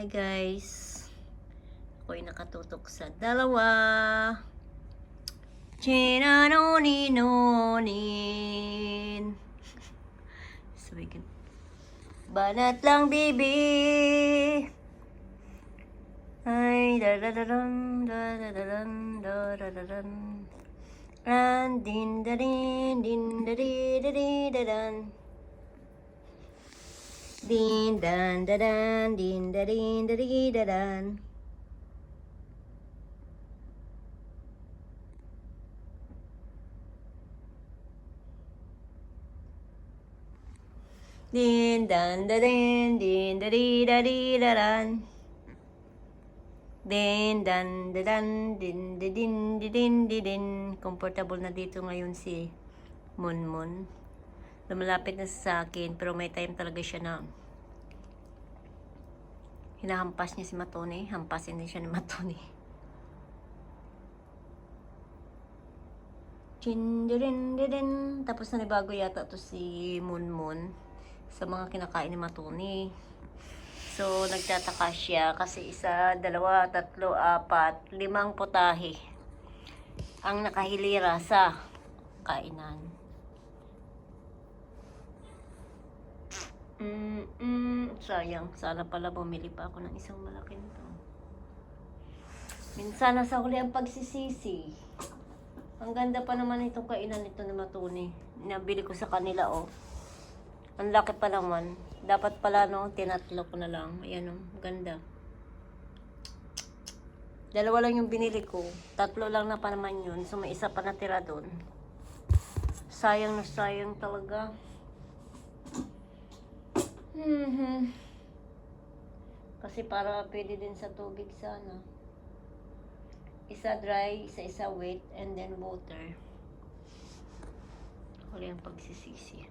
Hi guys. Ako'y nakatutok sa dalawa. Chinanoninonin. Sabi ko. Banat lang, baby. Ay, da-da-da-dum, da-da-da-dum. Ran, din, da, din, din, da, di, da, di, da, dan. Din, dan, da, dan, din, da, din, da, di, da, dan. Din, dan, da, din, din, da, di, da, di, da, dan. Din, dan, da, dan, din, di, din, di, din, di, din. Comfortable na dito ngayon si Munmun. Lumalapit na sa akin, pero may time talaga siya na hinahampas niya si Matone. Hampasin din siya ni Matone. Chin, dirin, dirin. Tapos na bago yata to si Munmun sa mga kinakain ni Matone. So, nagtataka siya kasi isa, dalawa, tatlo, apat, limang potahe ang nakahilira sa kainan. Mm, mm, sayang. Sana pala bumili pa ako ng isang malaki nito. Minsan nasa huli ang pagsisisi. Ang ganda pa naman itong kainan nito na matuni. Nabili ko sa kanila, oh. Ang laki pa naman. Dapat pala, no, tinatlo ko na lang. Ayan, oh, ganda. Dalawa lang yung binili ko. Tatlo lang na pa naman yun. So, may isa pa natira doon. Sayang na sayang talaga. Mhm. Kasi para pwede din sa tubig sana. Isa dry, isa isa wet, and then water. Huli ang pagsisisi.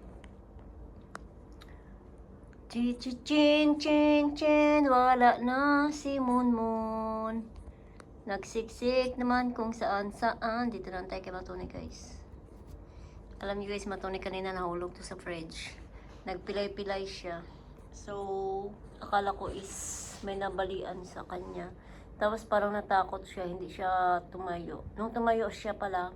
Chi chi chin chin chin, wala na si Moon Nagsiksik naman kung saan saan. Dito lang tayo kay Matone guys. Alam niyo guys, Matone kanina nahulog to sa fridge. Nagpilay-pilay siya. So, akala ko is may nabalian sa kanya. Tapos parang natakot siya, hindi siya tumayo. Nung tumayo siya pala,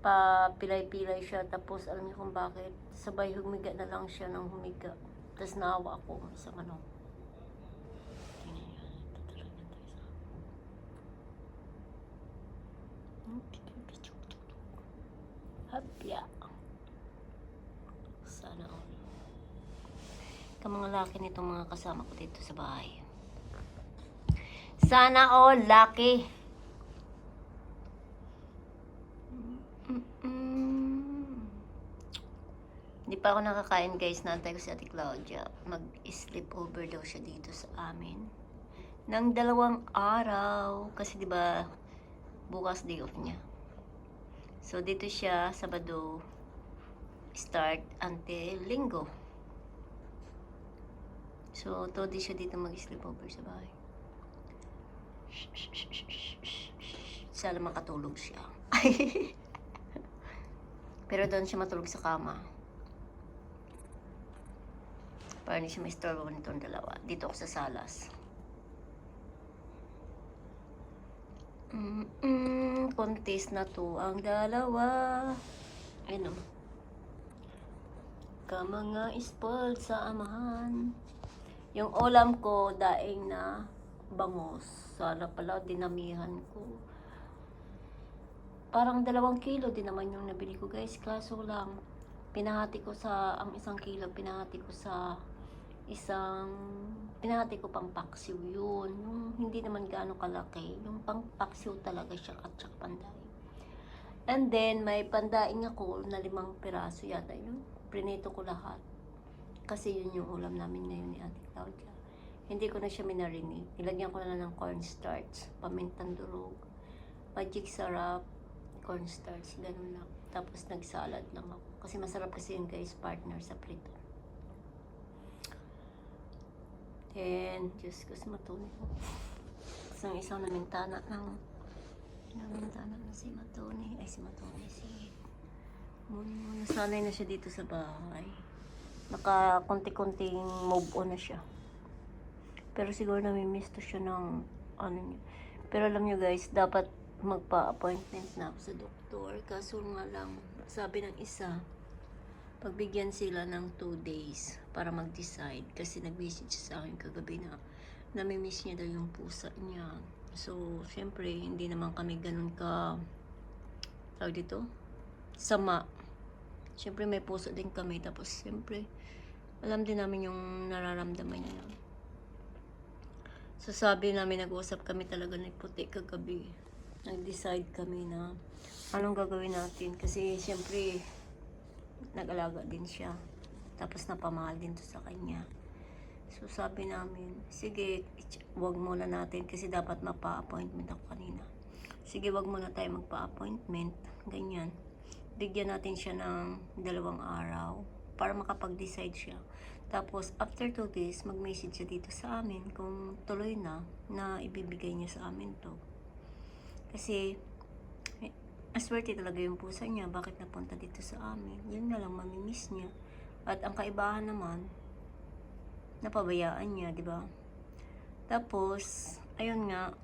pa pilay-pilay siya. Tapos alam niyo kung bakit. Sabay humiga na lang siya ng humiga. Tapos naawa ako sa ano. Sa Hapya. Sana all. Ka mga laki nitong mga kasama ko dito sa bahay. Sana all. Mm-mm. Hindi pa ako nakakain guys. Nantay ko si Ate Claudia. Mag-sleep over daw siya dito sa amin. Nang dalawang araw. Kasi di ba bukas day off niya. So, dito siya, Sabado, start until Linggo. So, todo siya dito mag-sleepover sa bahay. Sana makatulog siya. Pero doon siya matulog sa kama. Para hindi siya ma-istorbo nitong dalawa. Dito ako sa salas. Mm-mm, contest na to ang dalawa. Ayun o. Ka mga spoiled sa amahan. Yung ulam ko, daing na bangos. Sana pala dinamihan ko. Parang dalawang kilo din naman yung nabili ko guys. Kaso lang, pinahati ko sa, ang isang kilo, pinahati ko sa isang pinahati ko pang paksiw yun. Yung hindi naman gaano kalaki. Yung pang paksiw talaga siya at saka panday. And then, may pandaing ako na limang piraso yata yun. Prinito ko lahat. Kasi yun yung ulam namin ngayon ni Ate Claudia. Hindi ko na siya minarinate. Nilagyan ko na lang ng cornstarch, pamintang durog, magic sarap, cornstarch, ganun lang. Tapos nagsalad lang ako. Kasi masarap kasi yung guys partner sa prito. Then, Diyos ko, ko. Isang isang namintana ng namintana na si Matone. Ay, si Matone, si Munmun. Nasanay na siya dito sa bahay. Naka konti-konting move on na siya. Pero siguro namimiss to siya ng ano niya. Pero alam niyo guys, dapat magpa-appointment na ako sa doktor. Kaso nga lang, sabi ng isa, pagbigyan sila ng 2 days para mag-decide. Kasi nag-message sa akin kagabi na namimiss niya daw yung pusa niya. So, syempre, hindi naman kami ganun ka, tawag dito, sama. Syempre, may puso din kami. Tapos, syempre, alam din namin yung nararamdaman niya. So, sabi namin, nag-usap kami talaga ng puti kagabi. Nag-decide kami na anong gagawin natin. Kasi, syempre, nag-alaga din siya. Tapos, napamahal din to sa kanya. So, sabi namin, sige, wag muna natin kasi dapat mapa-appointment ako kanina. Sige, wag muna tayo magpa-appointment. Ganyan. Bigyan natin siya ng dalawang araw para makapag-decide siya. Tapos, after two days, mag-message siya dito sa amin kung tuloy na na ibibigay niya sa amin to. Kasi, eh, aswerte talaga yung pusa niya. Bakit napunta dito sa amin? Yun na lang, mamimiss niya. At ang kaibahan naman, napabayaan niya, di ba? Tapos, ayun nga,